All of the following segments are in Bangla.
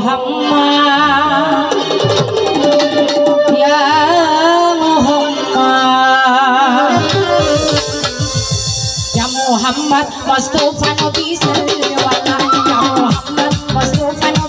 মোহাম্মদ। ইয়া মোহাম্মদ। ইয়া মোহাম্মদ মুস্তাফা নবী সাল্লাল্লাহু আলাইহি ওয়া সাল্লাম। মোহাম্মদ মুস্তাফা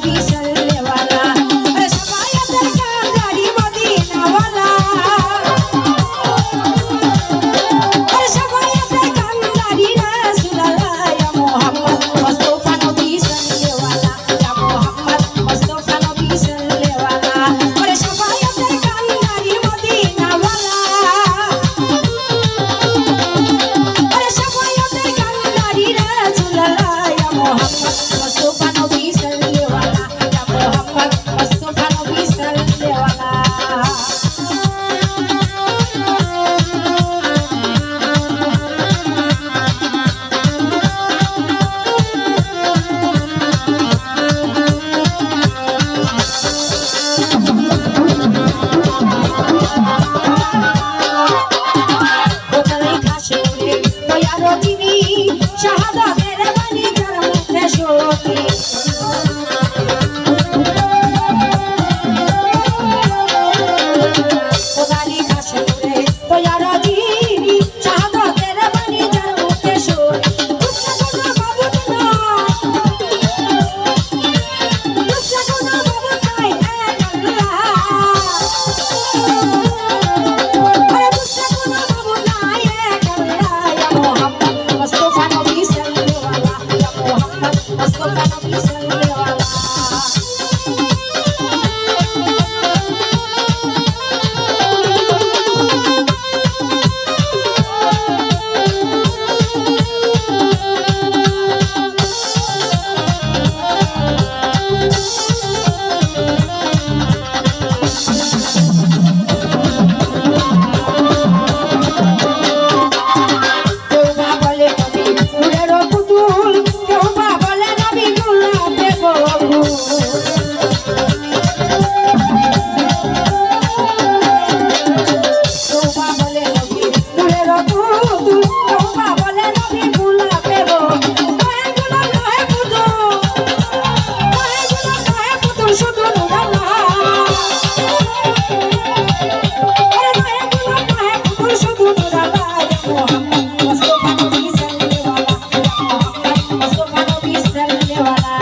দেওয়ালা।